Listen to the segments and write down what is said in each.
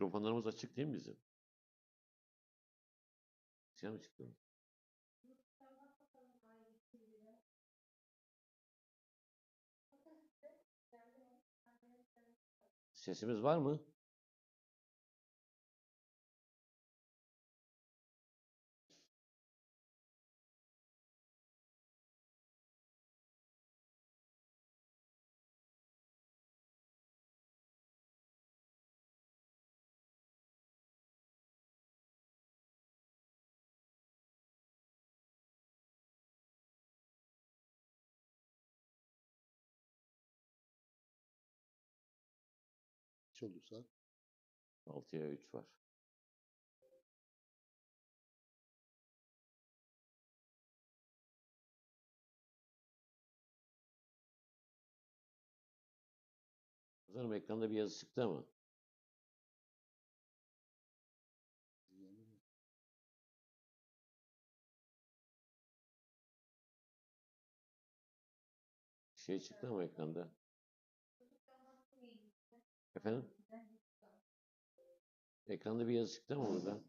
Mikrofonlarımız açık değil mi bizim? Şey mi çıktı? Sesimiz var mı? Kaç oldu saat? 6'ya 3 var. Sanırım ekranda bir yazı çıktı ama. Yani Şey çıktı ama ekranda. Efendim? Ekranda bir yazı çıktı ama orada.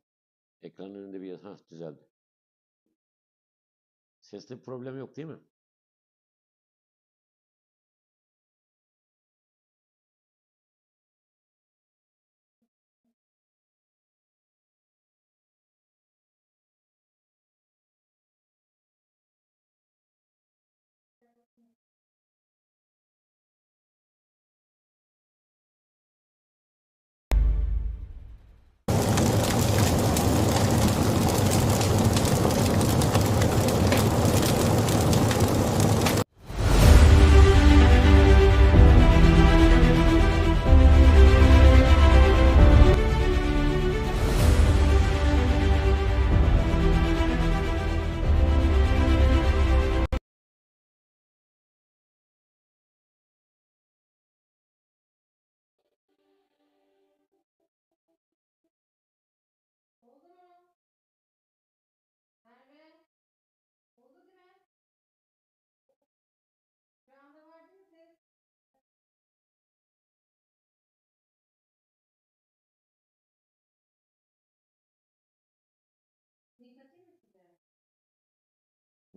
Ekranın önünde bir yazı. Hah düzeldi. Seste problem yok değil mi?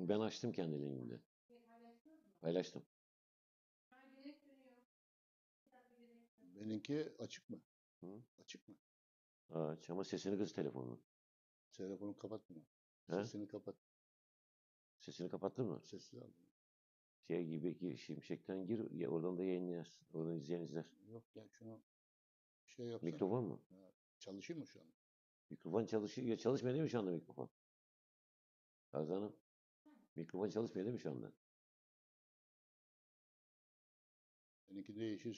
Ben açtım kendi linkimde. Paylaştım. Ha. Benimki açık mı? Hı? Açık mı? Aç ama sesini kız telefonun. Telefonu kapatma. He? Sesini kapat. Sesini kapattın mı? Sessiz al. Şey gibi gir, şimşekten gir. Ya oradan da yayınlayarsın. Oradan izleyen izler. Yok ya şunu şey yapsana. Mikrofon mu? Çalışıyor mu şu an? Mikrofon çalışıyor. Ya çalışmıyor değil mi şu anda mikrofon? Gazi Hanım. Mikrofon çalışmıyor değil mi şu anda? Seninki de yeşil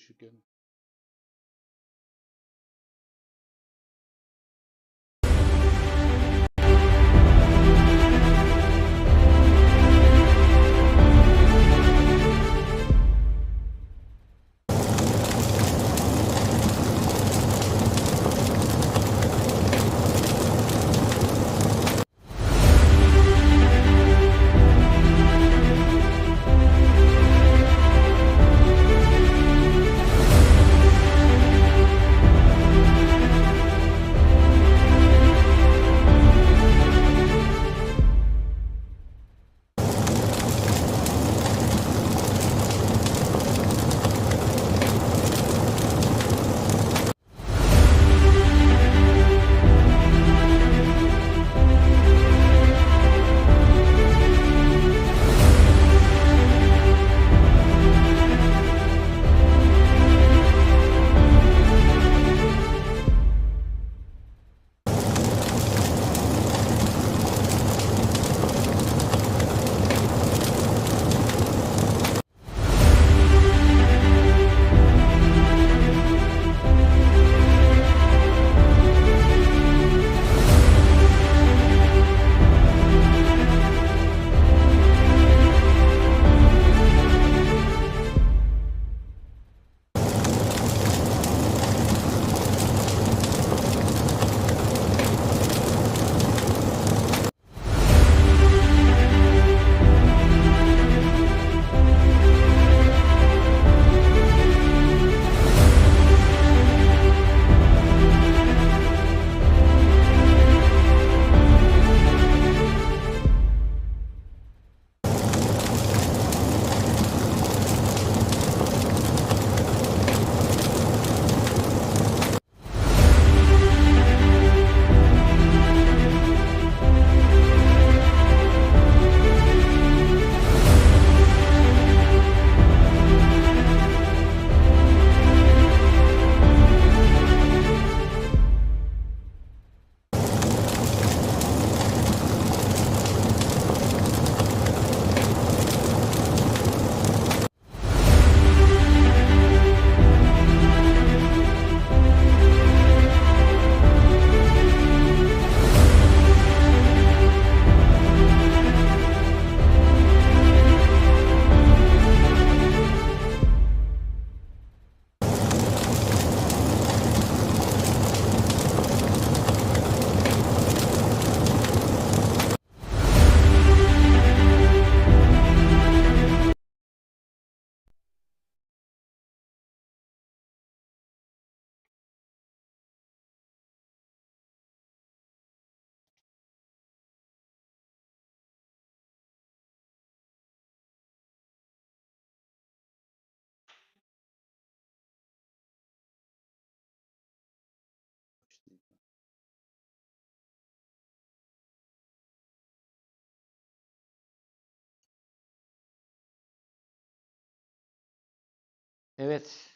Evet.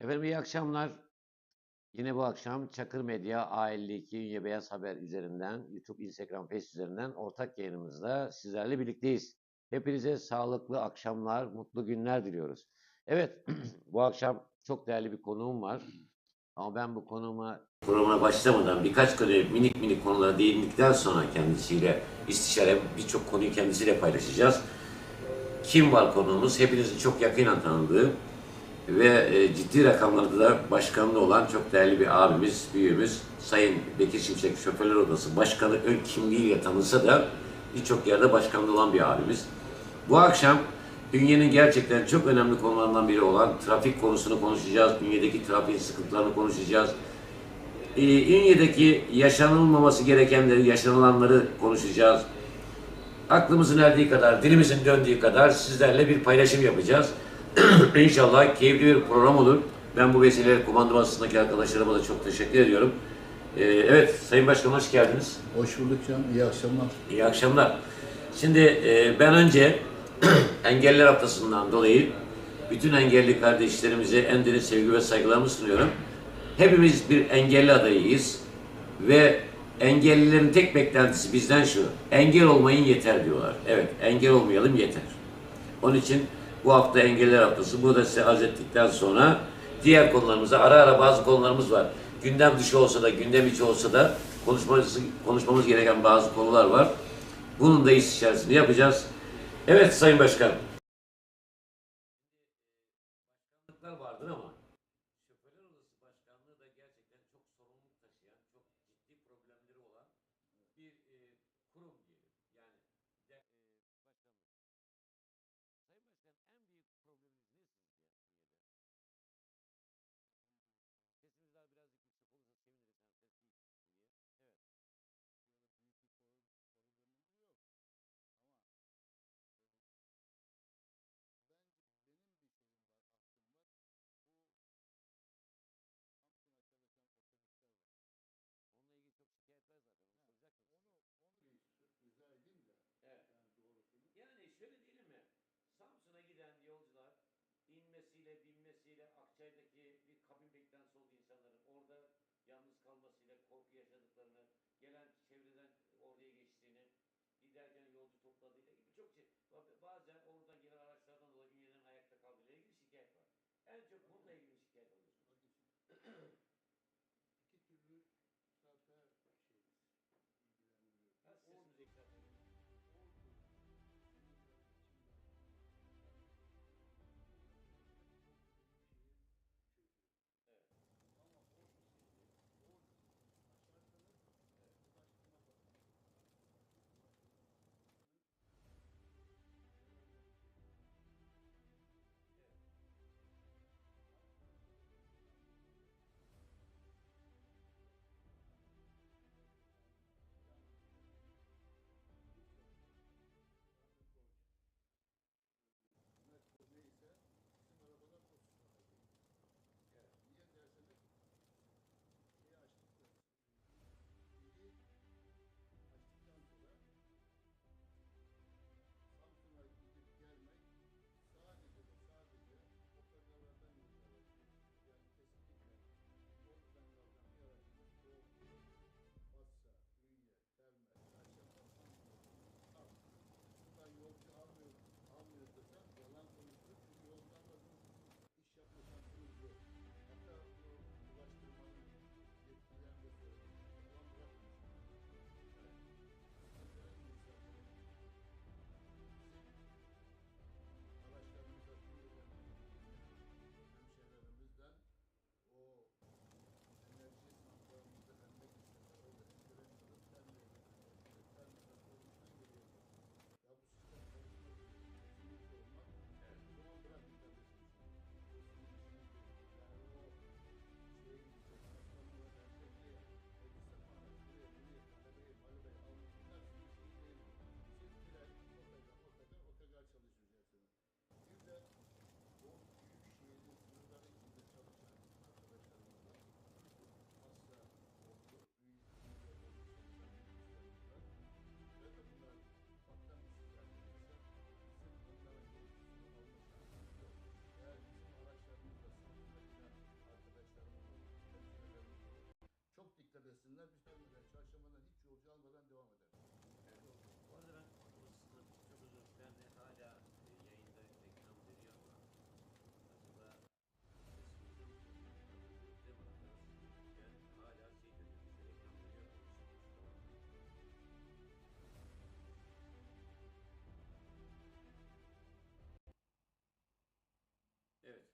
Efendim iyi akşamlar. Yine bu akşam Çakır Medya A52 Ünye Beyaz Haber üzerinden, YouTube, Instagram, Facebook üzerinden ortak yayınımızda sizlerle birlikteyiz. Hepinize sağlıklı akşamlar, mutlu günler diliyoruz. Evet, bu akşam çok değerli bir konuğum var. Ama ben bu konuğuma programına başlamadan birkaç kere minik minik konulara değindikten sonra kendisiyle istişare birçok konuyu kendisiyle paylaşacağız. Kim var konuğumuz? Hepinizin çok yakinen tanıdığı ve e, ciddi rakamlarda da başkanlığı olan çok değerli bir abimiz, büyüğümüz Sayın Bekir Şimşek Şoförler Odası Başkanı ön kimliğiyle tanınsa da birçok yerde başkanlığı olan bir abimiz. Bu akşam Ünye'nin gerçekten çok önemli konularından biri olan trafik konusunu konuşacağız. Ünye'deki trafik sıkıntılarını konuşacağız. Ünye'deki yaşanılmaması gerekenleri, yaşanılanları konuşacağız. Aklımızın erdiği kadar, dilimizin döndüğü kadar sizlerle bir paylaşım yapacağız. İnşallah keyifli bir program olur. Ben bu vesileyle komando basısındaki arkadaşlarıma da çok teşekkür ediyorum. Ee, evet, Sayın Başkan hoş geldiniz. Hoş bulduk canım. İyi akşamlar. İyi akşamlar. Şimdi e, ben önce Engelliler Haftası'ndan dolayı bütün engelli kardeşlerimize en derin sevgi ve saygılarımı sunuyorum. Hepimiz bir engelli adayıyız ve engellilerin tek beklentisi bizden şu, engel olmayın yeter diyorlar. Evet, engel olmayalım yeter. Onun için bu hafta Engelliler Haftası, burada size arz ettikten sonra diğer konularımıza, ara ara bazı konularımız var. Gündem dışı olsa da, gündem içi olsa da konuşmamız, konuşmamız gereken bazı konular var. Bunun da istişaresini yapacağız. Evet Sayın Başkan. Başkanlıklar vardır ama Şoförler Odası Başkanlığı da gerçekten çok sorumluluk taşıyan, çok ciddi problemleri olan bir e, kurum diyelim. Yani de, e, başkanlık. Sayın Başkan en büyük probleminiz ne sizce? Sesiniz daha birazcık yüksek olursa seviniriz. Yani ses büyük çıksın diye. Evet. Onunla ilgili çok şikayet var zaten. Onu soracaktım. Evet. Yani şöyle diyelim mi? Samsun'a giden yolcular inmesiyle, binmesiyle Akçay'daki bir kabin beklentisi oldu insanların. Orada yalnız kalmasıyla korku yaşadıklarını, gelen çevreden oraya geçtiğini, giderken yolcu topladığıyla gibi çok şey. Ba- Bazen oradan gelen araçlardan dolayı üyelerin ayakta kaldığıyla ilgili şikayet var. En çok bununla ilgili şikayet alıyorsunuz. Bir vermeden, çarşambadan hiç yolcu almadan devam eder. Evet. Bu arada ben aslında çok özür dilerim. Ben de hala e, yayında reklam veriyor ama acaba arkadaşlar? Ben hala şey reklam veriyor. Evet.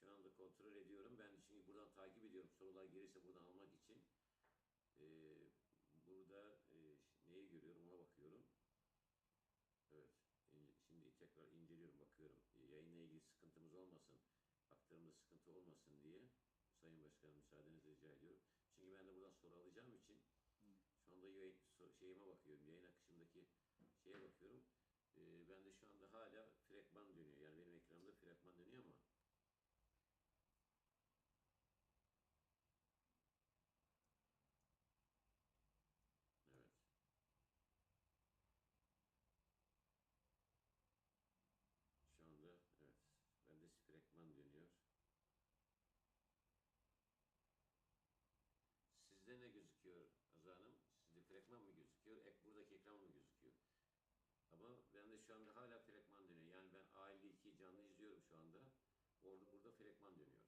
Şu anda kontrol ediyorum. Ben çünkü buradan takip ediyorum. Sorular gelirse buradan almak için. Ee, burada e, neyi görüyorum ona bakıyorum. Evet. Şimdi tekrar inceliyorum, bakıyorum. E, Yayınla ilgili sıkıntımız olmasın, aktarımda sıkıntı olmasın diye Sayın Başkanım müsaadenizi rica ediyorum. Çünkü ben de buradan soru alacağım için şu anda yayın, şeyime bakıyorum, yayın akışımdaki şeye bakıyorum. E, ben de şu anda hala fragman dönüyor. Yani benim ekranımda fragman dönüyor ama Evet. Şu anda evet. Bende fragman dönüyor. Sizde ne gözüküyor Azza Hanım? Fragman mı gözüküyor? Ek, buradaki ekran mı gözüküyor? Ama bende şu anda hala fragman dönüyor. Yani ben A52 canlı izliyorum şu anda. Orada burada fragman dönüyor.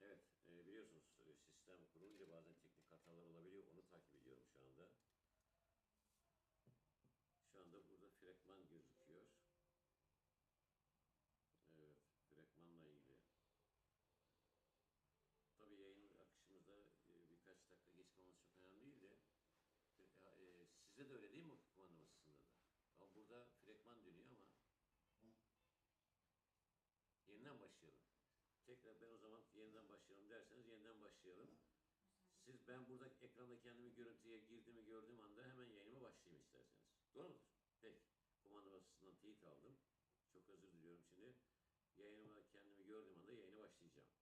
Evet, e, biliyorsunuz e, sistem kurulunca bazen teknik hatalar olabiliyor. Onu takip ediyorum şu anda. Şu anda burada fragman gözüküyor. Evet, fragmanla ilgili. Tabii yayın akışımızda e, birkaç dakika geç kalması çok önemli değil de e, e, sizde de öyle değil mi kumanda masasında da? Ama burada fragman dönüyor ama yeniden başlayalım. Tekrar ben o zaman yeniden başlayalım derseniz yeniden başlayalım. Siz ben burada ekranda kendimi görüntüye girdiğimi gördüğüm anda hemen yayınıma başlayayım isterseniz. Doğru mudur? Peki. Kumanda masasından teyit aldım. Çok özür diliyorum şimdi. Yayınıma kendimi gördüğüm anda yayına başlayacağım.